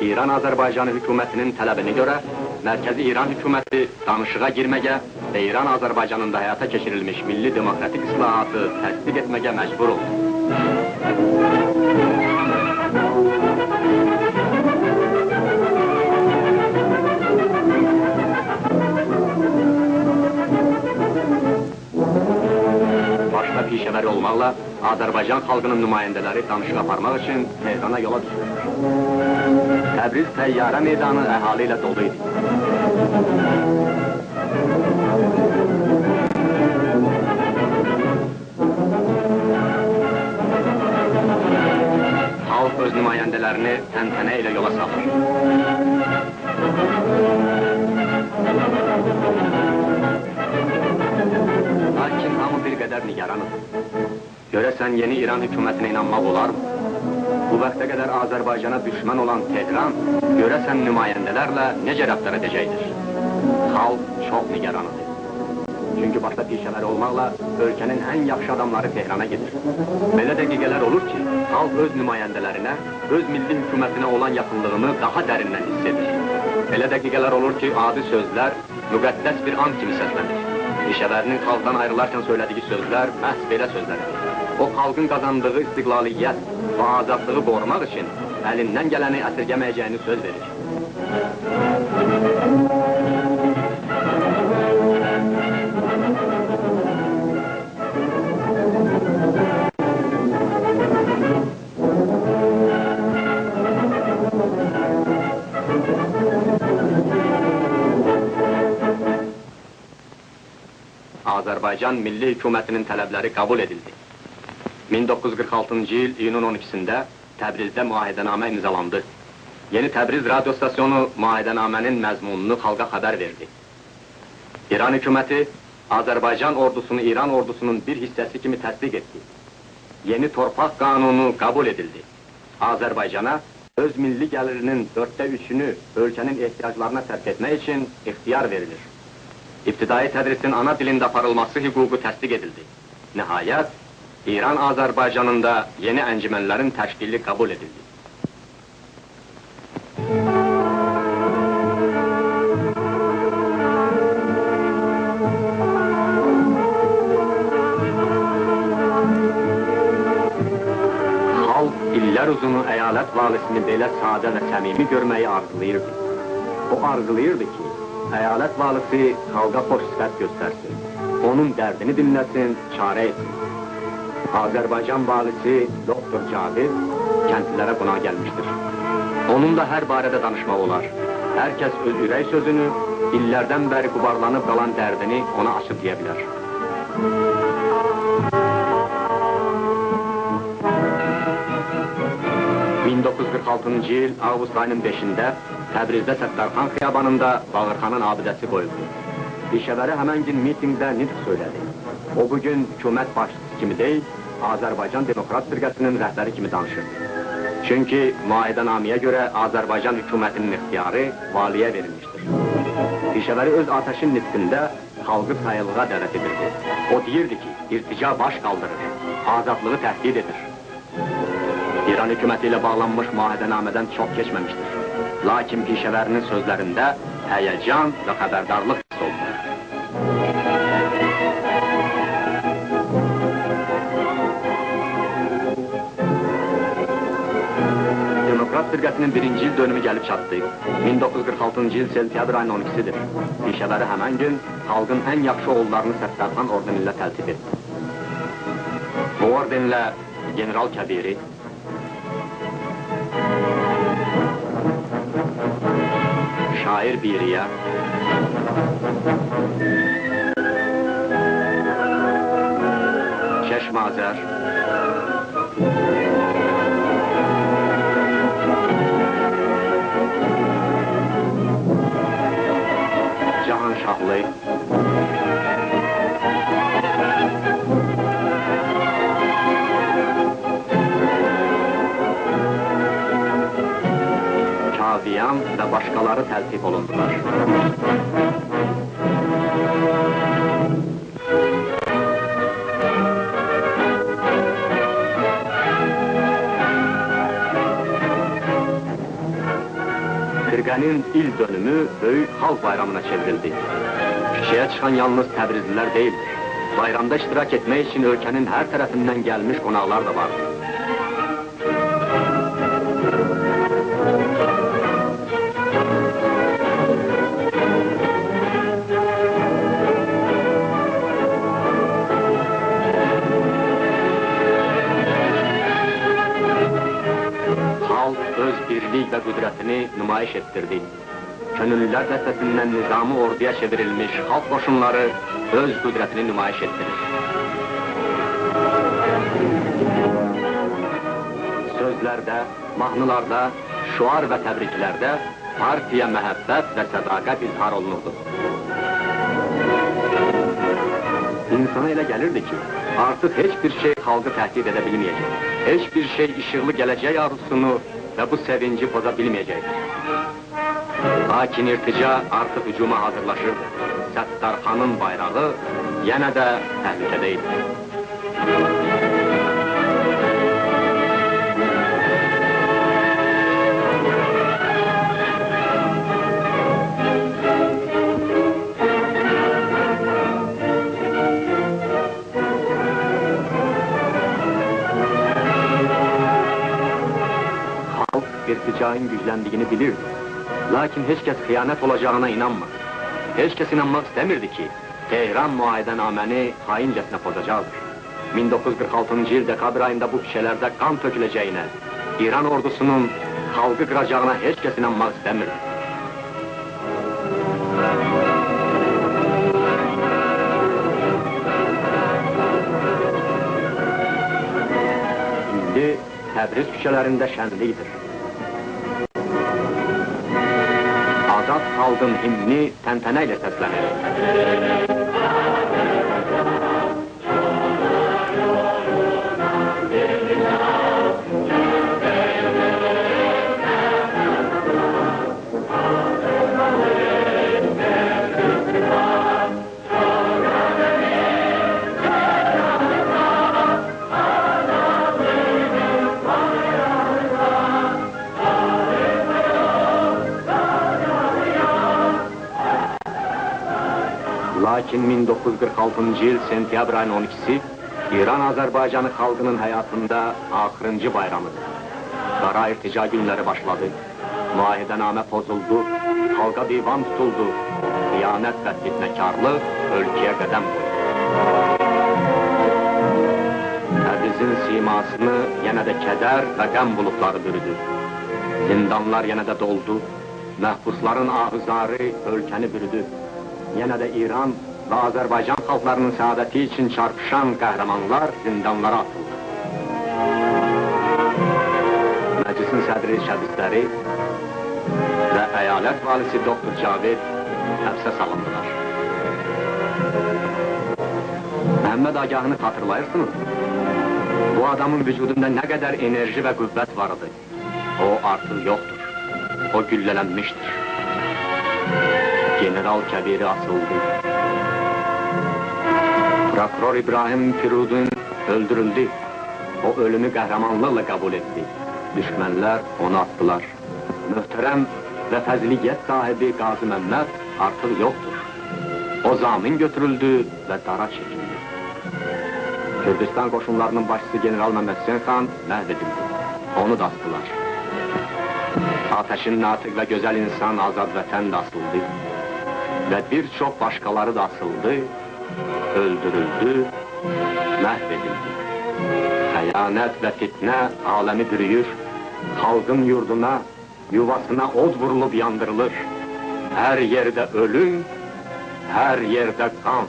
İran Azərbaycan hökumətinin tələbinə görə Mərkəzi İran hökuməti danışığa girməyə və İran Azərbaycanında həyata keçirilmiş milli demokratik islahatı təsdiq etməyə məcbur oldu. Başda pişəvər olmaqla Azərbaycan xalqının nümayəndələri danışıq aparmaq üçün Tehrana yola düşürlər. Təbriz təyyarə meydanı əhali ilə dolu idi. Xalq öz nümayəndələrini təntənə ilə yola salır. Lakin hamı bir qədər nigaranıdır. Görəsən yeni İran hökumətinə inanmaq olarmı? Bu vaxta qədər Azərbaycana düşmən olan Tehran, görəsən nümayəndələrlə necə rəftar edəcəkdir? Xalq çox nigaranıdır. Çünki başda pişələr olmaqla ölkənin ən yaxşı adamları Tehrana gedir. Belə dəqiqələr olur ki, xalq öz nümayəndələrinə, öz milli hökumətinə olan yaxınlığını daha dərindən hiss edir. Belə olur ki, adi sözlər müqəddəs bir an kimi səslənir. Pişələrinin xalqdan ayrılarkən söylədiyi sözlər məhz belə sözlərdir. O xalqın qazandığı istiqlaliyyət və azadlığı qorumaq üçün əlindən gələni əsirgəməyəcəyini söz verir. Azərbaycan Milli Hökumətinin tələbləri qəbul edildi. 1946-cı il iyunun 12-sində Təbrizdə müahidənamə imzalandı. Yeni Təbriz radio stasyonu müahidənamənin məzmununu xalqa xəbər verdi. İran hökuməti Azərbaycan ordusunu İran ordusunun bir hissəsi kimi təsdiq etdi. Yeni torpaq qanunu qəbul edildi. Azərbaycana öz milli gəlirinin dörddə üçünü ölkənin ehtiyaclarına sərf etmək üçün ixtiyar verilir. İbtidai tədrisin ana dilində aparılması hüququ təsdiq edildi. Nəhayət, İran Azərbaycanında yeni əncümənlərin təşkili qəbul edildi. Xalq illər uzunu əyalət valisini belə sadə və səmimi görməyi arzulayırdı. O arzulayırdı ki, əyalət valisi xalqa xoş sifət göstərsin, onun dərdini dinləsin, çarə etsin. Azərbaycan valisi Doktor Cabir kəndlilərə qonaq gəlmişdir. Onunla hər barədə danışmaq olar. Hər kəs öz ürək sözünü, illərdən bəri qubarlanıb qalan dərdini ona açıb deyə bilər. ...1946-cı il avqust ayının 5-də Təbrizdə Səttarxan xiyabanında Bağırxanın abidəsi qoyuldu. İşəvəri həmən gün mitingdə nitq söylədi. O bugün hökumət başçısı kimi deyil, Azərbaycan Demokrat Firqəsinin rəhbəri kimi danışırdı. Çünki müayidənaməyə görə Azərbaycan hökumətinin ixtiyarı valiyə verilmişdir. İşəvəri öz ateşin nitqində xalqı sayılığa dəvət edirdi. O deyirdi ki, irtica baş qaldırır, azadlığı təhdid edir. İran hökuməti ilə bağlanmış müahidənamədən çox keçməmişdir. Lakin pişəvərinin sözlərində həyəcan və xəbərdarlıq Firqəsinin birinci il dönümü gəlib çatdı. 1946-cı il sentyabr ayının 12-sidir. Pişəvəri həmən gün xalqın ən yaxşı oğullarını Səttarxan ordeni ilə təltif. Bu ordenlə General Kəbiri, şair Biriyə, Keşmazər, Cahan Şahlı, Kaviyan və başqaları təltif olundular. Ölkənin il dönümü böyük halk bayramına çevrildi. Küçəyə çıxan yalnız Təbrizlilər değildir. Bayramda iştirak etmək için ölkənin hər tərəfindən gəlmiş qonaqlar da vardı. Kudretini nümayiş ettirdi. Könüllüler destesinden nizamı orduya çevrilmiş halk koşunları öz kudretini nümayiş ettirir. Sözlerde, mahnılarda, şuar ve tebriklerde partiye mehabbet ve sadakat izhar olunurdu. İnsana elə gəlirdi ki, artıq heç bir şey xalqı təhdid edə bilməyəcək. Heç bir şey işıqlı gələcək arzusunu və bu sevinci poza bilməyəcəkdir. Lakin irtica artıq hücuma hazırlaşır. Səttarxanın bayrağı yenə də təhlükədə idi. Halk irticaın gücləndigini bilirdi. Lakin heç kəs xəyanət olacağına inanmadı. Heç kəs inanmaq istəmirdi ki, Tehran müayidənaməni xaincəsinə pozacaqdır. 1946-cı il dekabr ayında bu küçələrdə qan töküləcəyinə, İran ordusunun heç kəs inanmaq istəmirdi. İndi Təbriz küçələrində şənlikdir. Azad xalqın himni təntənə ilə Lakin 1946-cı il sentyabr ayının 12-si İran Azərbaycanı xalqının həyatında axırıncı bayramıdır. Qara irtica günləri başladı. Muahidənamə pozuldu, xalqa divan tutuldu. Xiyanət və fitnəkarlıq ölkəyə qədəm qoydu. Təbrizin simasını yenə də kədər və qəm buludları bürüdü. Zindanlar yenə də doldu. Məhbusların ahızarı ölkəni bürüdü. Yenə də İran və Azərbaycan xalqlarının səadəti üçün çarpışan qəhrəmanlar zindanlara atıldı. Məclisin sədri şəbisləri və əyalət valisi doktor Cavid həbsə salındılar. Məhəmməd Agahını xatırlayırsınız? Bu adamın vücudunda nə qədər enerji və qüvvət vardı. O artıq yoxdur. O güllələnmişdir. General Kəbiri asıldı. Prokuror İbrahim Firudun öldürüldü. O ölümü qəhrəmanlıqla qəbul etdi. Düşmənlər onu attılar. Möhtərəm və fəziliyyət sahibi Qazi Məmməd artıq yoxdur. O zamin götürüldü və dara çəkildi. Kürdistan qoşunlarının başçısı General Məhəmməd Hüseyin xan məhv edildi. Onu da astılar. Ateşin natiq və gözəl insan Azad Vətən də asıldı. Və bir çox başqaları da asıldı, öldürüldü, məhv edildi. Xəyanət və fitnə aləmi bürüyür, xalqın yurduna, yuvasına od vurulub yandırılır. Hər yerdə ölüm, hər yerdə qan.